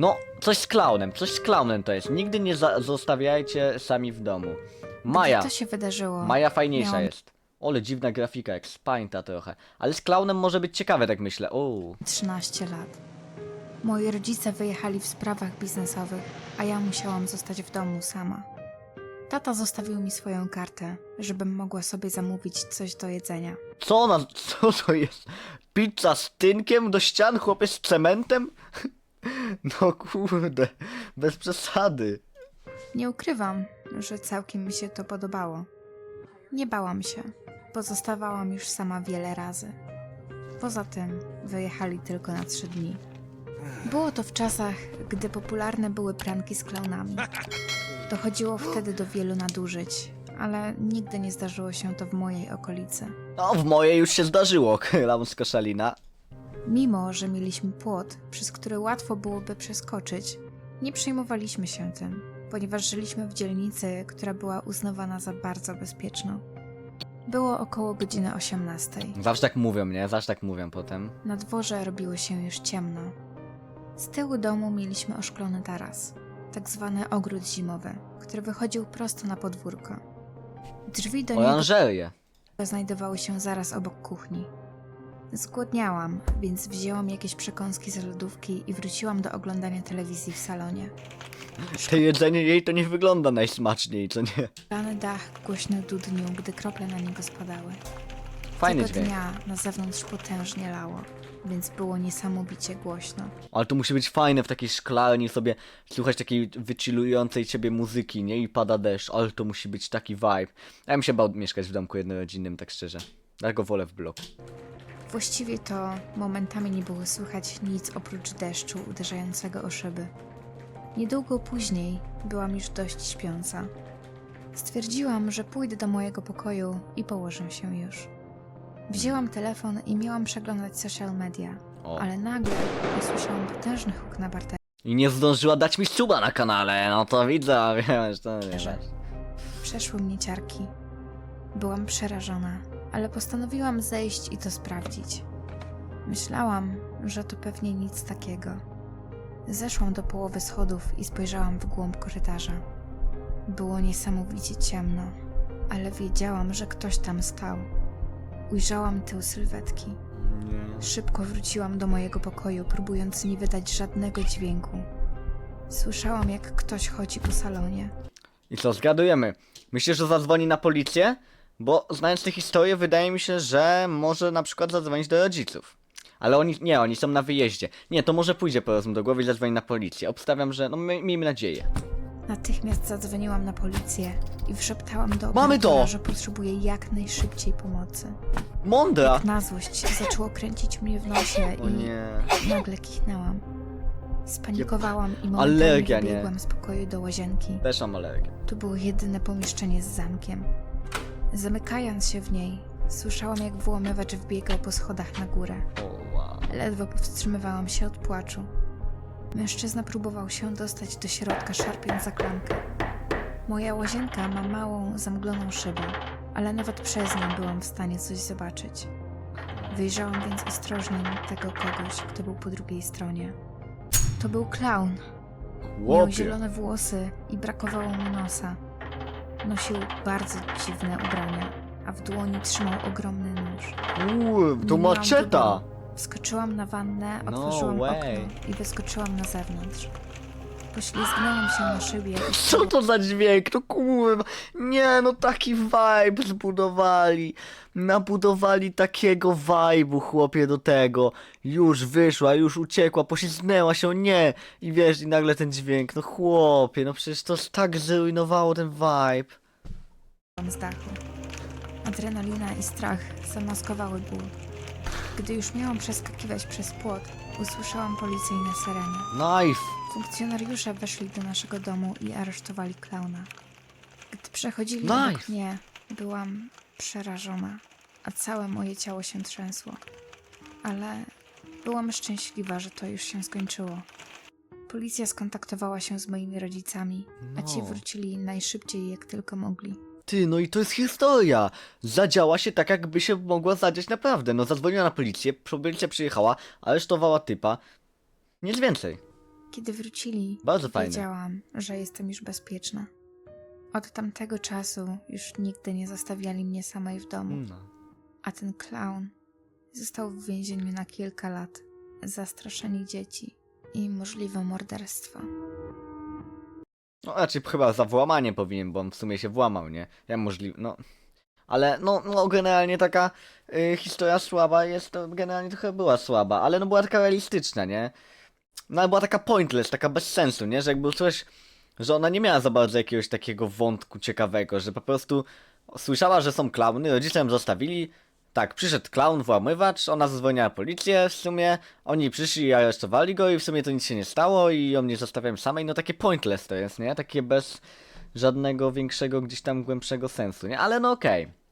No, coś z klaunem, coś z klaunem to jest. Nigdy nie za- zostawiajcie sami w domu. Maja, Gdy to się wydarzyło? Maja fajniejsza miałam- jest. Ole, dziwna grafika, jak z Painta trochę. Ale z klaunem może być ciekawe, tak myślę. O, 13 lat. Moi rodzice wyjechali w sprawach biznesowych, a ja musiałam zostać w domu sama. Tata zostawił mi swoją kartę, żebym mogła sobie zamówić coś do jedzenia. co ona, co to jest? Pizza z tynkiem do ścian, chłopie z cementem? No kurde, bez przesady. Nie ukrywam, że całkiem mi się to podobało. Nie bałam się, pozostawałam już sama wiele razy. Poza tym wyjechali tylko na trzy dni. Było to w czasach, gdy popularne były pranki z klaunami. Dochodziło wtedy do wielu nadużyć, ale nigdy nie zdarzyło się to w mojej okolicy. No, w mojej już się zdarzyło, klaun z koszalina. Mimo, że mieliśmy płot, przez który łatwo byłoby przeskoczyć, nie przejmowaliśmy się tym, ponieważ żyliśmy w dzielnicy, która była uznawana za bardzo bezpieczną. Było około godziny 18. Zawsze tak mówią, nie? Zawsze tak mówią potem. Na dworze robiło się już ciemno. Z tyłu domu mieliśmy oszklony taras, tak zwany ogród zimowy, który wychodził prosto na podwórko. Drzwi do niego znajdowały się zaraz obok kuchni. Zgłodniałam, więc wzięłam jakieś przekąski z lodówki i wróciłam do oglądania telewizji w salonie. To jedzenie jej to nie wygląda najsmaczniej, co nie? Szklany dach głośno dudnił, gdy krople na niego spadały. Fajny Tego dźwięk. dnia na zewnątrz potężnie lało, więc było niesamowicie głośno. Ale to musi być fajne w takiej szklarni sobie słuchać takiej wychillującej ciebie muzyki, nie? I pada deszcz, ale to musi być taki vibe. Ja bym się bał mieszkać w domku jednorodzinnym, tak szczerze. Dlatego wolę w bloku. Właściwie to momentami nie było słychać nic oprócz deszczu uderzającego o szyby. Niedługo później byłam już dość śpiąca. Stwierdziłam, że pójdę do mojego pokoju i położę się już. Wzięłam telefon i miałam przeglądać social media, O. ale nagle usłyszałam potężny huk na barterze. I nie zdążyła dać mi suba na kanale, no to widzę, wiesz, to wiesz. Przeszły mnie ciarki. Byłam przerażona, ale postanowiłam zejść i to sprawdzić. Myślałam, że to pewnie nic takiego. Zeszłam do połowy schodów i spojrzałam w głąb korytarza. Było niesamowicie ciemno, ale wiedziałam, że ktoś tam stał. Ujrzałam tył sylwetki. Szybko wróciłam do mojego pokoju, próbując nie wydać żadnego dźwięku. Słyszałam, jak ktoś chodzi po salonie. I co, zgadujemy. Myślisz, że zadzwoni na policję? Bo znając tę historię, wydaje mi się, że może na przykład zadzwonić do rodziców. Ale oni, nie, oni są na wyjeździe. Nie, to może pójdzie po rozum do głowy i zadzwoni na policję. Obstawiam, że, no my, miejmy nadzieję. Natychmiast zadzwoniłam na policję i wszeptałam do Mamy to! operatora, że potrzebuję jak najszybciej pomocy. Mądra! Na złość zaczęło kręcić mnie w nosie O i nie. nagle kichnęłam. Spanikowałam i momentalnie Alergia, nie? wybiegłam z pokoju do łazienki. Też mam alergię. To było jedyne pomieszczenie z zamkiem. Zamykając się w niej, słyszałam jak włamywacz wbiegał po schodach na górę. Ledwo powstrzymywałam się od płaczu. Mężczyzna próbował się dostać do środka, szarpiąc za klamkę. Moja łazienka ma małą, zamgloną szybę, ale nawet przez nią byłam w stanie coś zobaczyć. Wyjrzałam więc ostrożnie na tego kogoś, kto był po drugiej stronie. To był klaun. Miał zielone włosy i brakowało mu nosa. Nosił bardzo dziwne ubrania, a w dłoni trzymał ogromny nóż. Uuu, to Nie miałam maczeta! wyboru. Wskoczyłam na wannę, No otworzyłam way. okno i wyskoczyłam na zewnątrz. Poślizgnęłam się na szybie i Co to za dźwięk? To kurwa. Nie, no taki vibe zbudowali. Nabudowali takiego vibe'u, chłopie, do tego. Już wyszła, już uciekła, poślizgnęła się, nie. I wiesz, i nagle ten dźwięk. No chłopie, no przecież to tak zrujnowało ten vibe. z dachu. Adrenalina i strach zamaskowały ból. Gdy już miałam przeskakiwać przez płot, usłyszałam policyjne syreny. Knife. Funkcjonariusze weszli do naszego domu i aresztowali klauna. Gdy przechodzili Nice. obok mnie, byłam przerażona, a całe moje ciało się trzęsło. Ale byłam szczęśliwa, że to już się skończyło. Policja skontaktowała się z moimi rodzicami, a ci No. wrócili najszybciej jak tylko mogli. Ty, no i to jest historia. Zadziała się tak, jakby się mogła zadziać naprawdę. No zadzwoniła na policję, policja przyjechała, aresztowała typa. Nic więcej. Kiedy wrócili, Bardzo fajne. wiedziałam, że jestem już bezpieczna. Od tamtego czasu już nigdy nie zostawiali mnie samej w domu, No. a ten clown został w więzieniu na kilka lat. Zastraszenie dzieci i możliwe morderstwo. No raczej chyba za włamanie powinien, bo on w sumie się włamał, nie? Ja możliwe, no. Ale no, no generalnie taka y, historia słaba jest, to generalnie trochę była słaba, ale no była taka realistyczna, nie? No ale była taka pointless, taka bez sensu, nie? Że jakby coś, że ona nie miała za bardzo jakiegoś takiego wątku ciekawego, że po prostu słyszała, że są klauny, rodzice ją zostawili, tak, przyszedł klaun, włamywacz, ona zadzwoniła policję w sumie, oni przyszli i aresztowali go i w sumie to nic się nie stało i ją nie zostawiałem samej, no takie pointless to jest, nie? Takie bez żadnego większego gdzieś tam głębszego sensu, nie? Ale no okej.